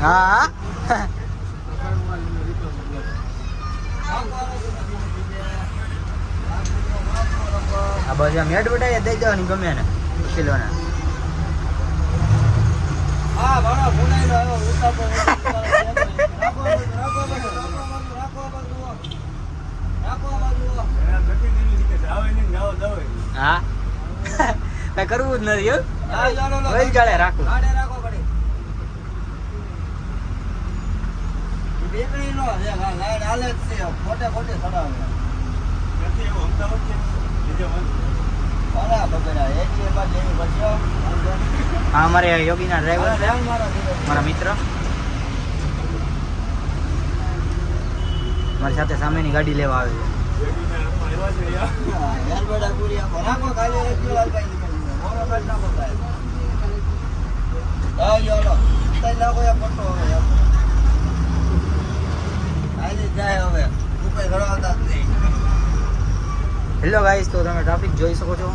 હા આ બસ આમ એડવર્ટાઈઝ દઈ દેવાની ગમે ને કિલોને હા ભાડા ફોનાઈ આવ્યો ઉતા પર રાખો રાખો રાખો રાખો રાખો હા. નથી નો લાઈટ હાલે જ છે ખોટે ખોટે એટીએમમાં જેવી હા, અમારે યોગીના ડ્રાઈવર છે, મારા મિત્ર. મારી સાથે સામેની ગાડી લેવા આવે છે હેરબેડા પૂરી આપો રાખો ખાલી એક કિલો અલપાઈ નીકળી મોરો કાઢ નાખો સાહેબ હા ચાલો તઈ નાખો યા પટ્ટો હવે હાલી જાય હવે રૂપિયા ઘડાવતા જ નહીં હેલો ગાઈસ તો તમે ટ્રાફિક જોઈ શકો છો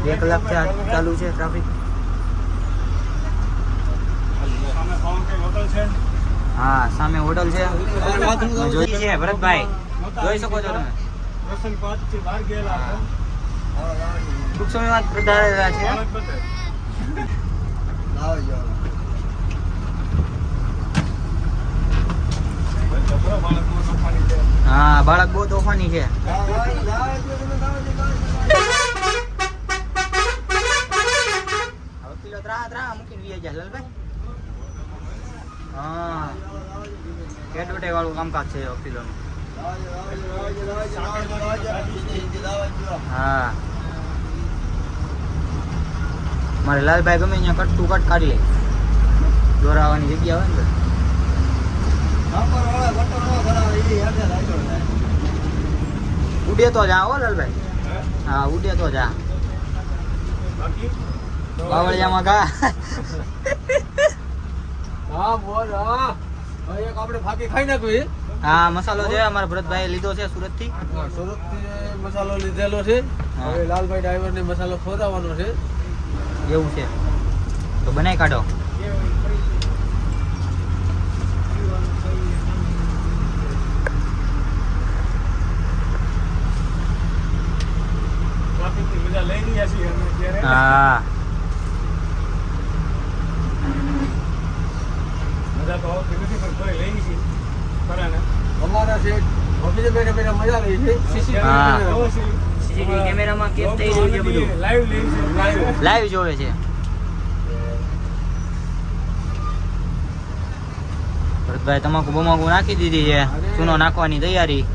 બે કલાકથી આ ચાલુ છે ટ્રાફિક હા, સામે હોટલ છે. જોઈ છે, ભરતભાઈ. જોઈ શકો છો તમે? જ પધારેલા છે. હા, બાળક બહુ તોફાની છે. ત્રા ત્રા મૂકીને જાય, લાલભાઈ. હા એડવર્ટાઈઝ વાળું કામકાજ છે વકીલોનું હા મારે લાલભાઈ ગમે ત્યાં કટ ટુ કટ કાઢી લે દોરાવાની જગ્યા હોય ને તો. ઉડે તો જા હો લાલભાઈ હા ઉડે તો જા બાવળિયામાં ગા હા બોલ હા. એક આપણે ફાકી ખાઈ નાખવી. હા મસાલો છે અમારા ભરતભાઈ લીધો છે સુરતથી સુરત મસાલો લીધેલો છે. હવે લાલભાઈ ડ્રાઈવર ને મસાલો ખોદાવાનો છે. એવું છે. તો બનાવી કાઢો. હા. અમારા છે ઓફિસે બેઠા બેઠા મજા લઈ છે. સીસીટીવી કેમેરામાં કેમ થઈ રહ્યું છે બધું. લાઈવ જોવે છે. ભરતભાઈ તમાકુ બમાકુ નાખી દીધી છે. ચૂનો નાખવાની તૈયારી.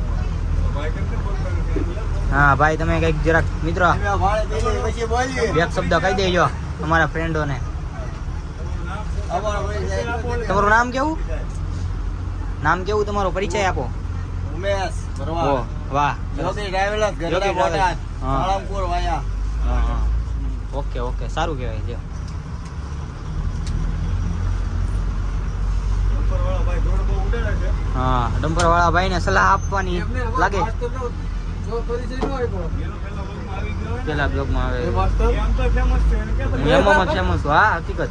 હા ભાઈ તમે કંઈક જરાક મિત્ર એક શબ્દ કહી દેજો અમારા ફ્રેન્ડોને તમારું નામ કેવું? નામ કેવું? તમારો પરિચય આપો. ઉમેશ ઓ વાહ. યોગી ટ્રાવેલર્સ ગરડા. બોટાદ હા. સાળંગપુર વાયા. Okay okay. સારું કહેવાય જો. હા ડમ્પર વાળા ભાઈને સલાહ આપવાની લાગે. પેલા બ્લોગમાં આવે એમાં ફેમસ છું હા હકીકત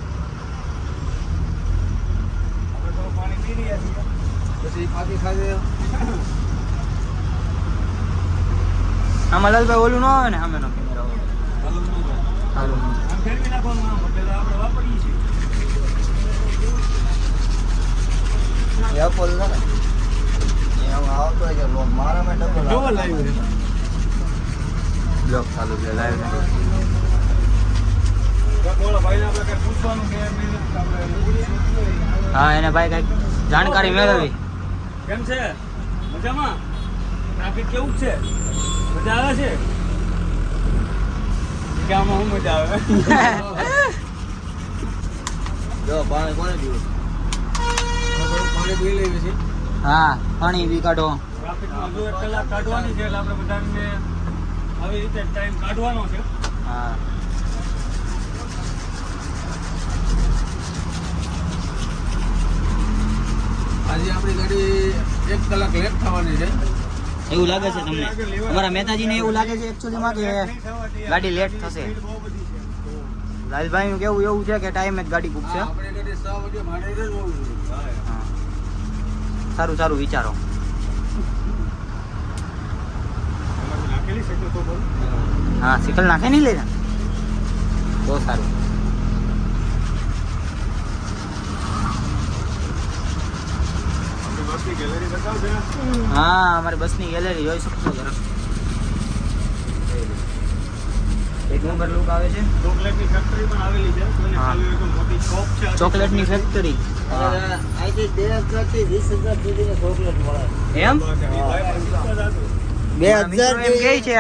પછી ફાકી ખાઈ આમાં લાલભાઈ ઓલું ન આવે ને સામેનો કેમેરા આવતો હોય કે લાઈવ હા, એને ભાઈ કંઈક જાણકારી મેળવી. કેમ છે? મજામાં? ટ્રાફિક કેવું છે? મજા આવે છે? ગામમાં હું મજા આવે? જો પાણી કોને પીવું? પાણી પી લેવી છે હા પાણી બી કાઢો. ટ્રાફિકમાં જો એક કલાક કાઢવાની છે એટલે આપણે બધાને આવી રીતે ટાઈમ કાઢવાનો છે હા આજે આપણી લેટ થવાની છે. એવું લાગે છે તમને? અમારા મહેતાજીને એવું લાગે છે એકચ્યુઅલીમાં કે ગાડી લેટ થશે. લાલભાઈનું કેવું એવું છે કે ટાઈમે જ ગાડી બુક છ. સારું સારું વિચારો. હા સિકલ નાખે નહીં લેજા બહુ સારું. હા અમારી બસની ગેલેરી જોઈ શકશો જરા. એક નંબર લુક આવે છે. ચોકલેટની ફેક્ટરી પણ આવેલી છે. કોઈને ખાલી હોય મોટી શોપ છે. ચોકલેટની ફેક્ટરી અહીંથી બેથી વીસ સુધીની ચોકલેટ મળે. એમ? બે મિત્રો એમ કે છે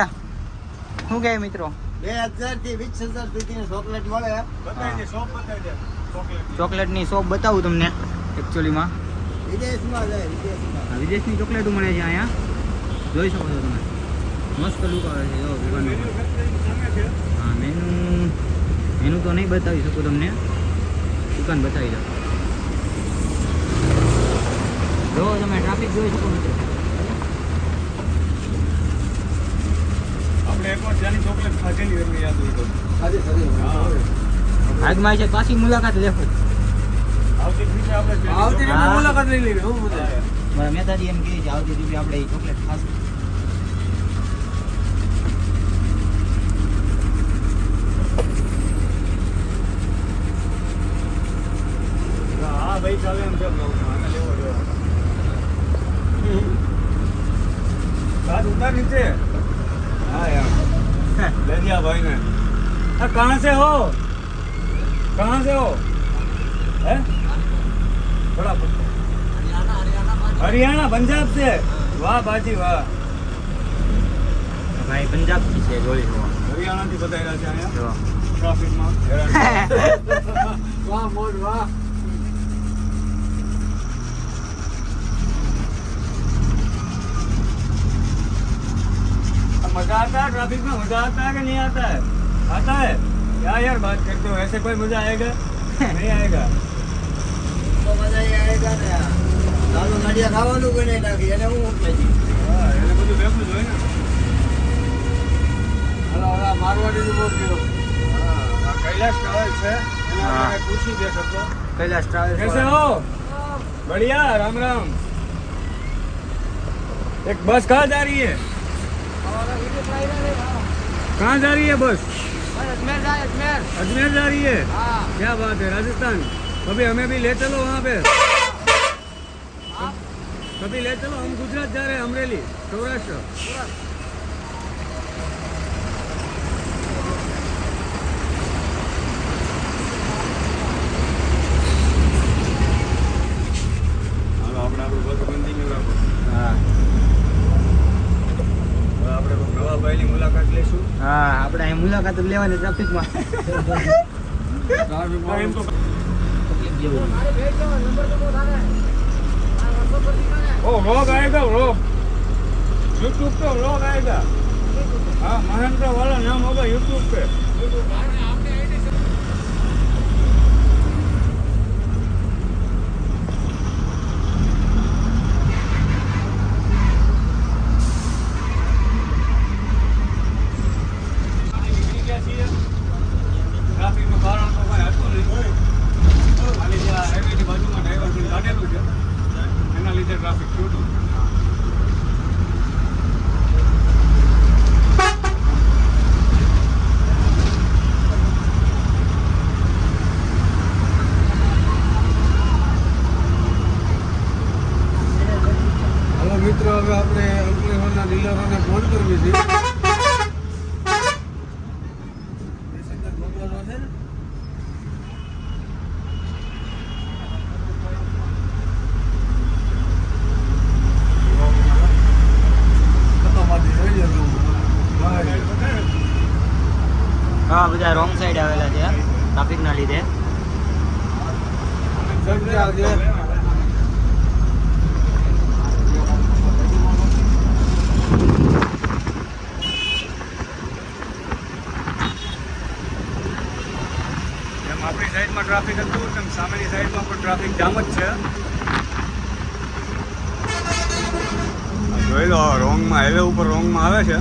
શું કહે મિત્રો? બે હજારથી વીસ હજાર સુધીની ચોકલેટ મળે. બતાવી દે શોપ બતાવી દે. ચોકલેટ ચોકલેટની શોપ બતાવું તમને એકચ્યુઅલીમાં વિદેશની ચોકલેટો મળે છે અહીંયા. જોઈ શકો છો તમે. મસ્ત લુક આવે છે જો દુકાનનો હા મેનુ મેનુ તો નહીં બતાવી શકું તમને. દુકાન બતાવી દો જો તમે ટ્રાફિક જોઈ શકો મિત્રો. આપણે એકવાર ત્યાંની ચોકલેટ ખાધેલી એટલે યાદ હોય તો. આજે સરી આગમાં છે પાછી મુલાકાત લેખો. આવતી મુલાકાત લઈ મારા મહેતાજી એમ કહે છે આવતી દીપી આપણે એ ચોકલેટ ખાશું હા ભાઈ ચાલે એમ કેમ કહું આને લેવો જોઈએ કાચ ઉતાર હા યાર. દરિયા ભાઈ ને સે હો? કહા સે હો? હે? थोड़ा हरियाणा पंजाब से वाह बाजी वाह ભાઈ પંજાબથી છે જોઈ લો હરિયાણાથી બતાવી રહ્યા છે અહીંયા જો ટ્રાફિકમાં હેરાન વાહ મોજ વાહ मजा आता है ट्रैफिक में मजा आता है कि नहीं आता है आता है क्या यार बात करते हो ऐसे कोई मजा आएगा नहीं आएगा તો મજા ઈ આયેગા ને લાલુ નડિયા ખાવાનું બનાવી નાખી એને હું મોકલે છે હા, એને બધું ભેગું જ હોય ને હાલો હવે આ મારવાડીનું બોલ કીધું હા, આ કૈલાશ ટ્રાવેલ છે એને હા. આપણે પૂછી દે શકતો કૈલાશ ટ્રાવેલ कैसे हो बढ़िया राम राम एक बस कहाँ जा रही है कहाँ जा रही है बस અજમેર જાય અજમેર अजमेर जा रही है હા क्या बात है राजस्थान कभी हमें भी ले चलो वहाँ पे कभी ले चलो हम गुजरात जा रहे हैं अमरेली सौराष्ट्र હાલો આપણે આપણું બધું કન્ટિન્યુ રાખો હા હવે આપણે કોઈ નવા ભાઈની મુલાકાત લઈશું હા આપણે અહીં મુલાકાત જ લેવાની ટ્રાફિકમાં ओ व्लॉग आएगा व्लॉग यूट्यूब पे व्लॉग आएगा हाँ महेंद्र वाला नाम होगा यूट्यूब पे ટ્રાફિકના લીધે. આપણી સાઈડમાં ટ્રાફિક હતું તેમ સામેની સાઈડમાં પણ ટ્રાફિક જામ જ છે. જોઈ લો રોંગમાં હાઈવે ઉપર રોંગમાં આવે છે.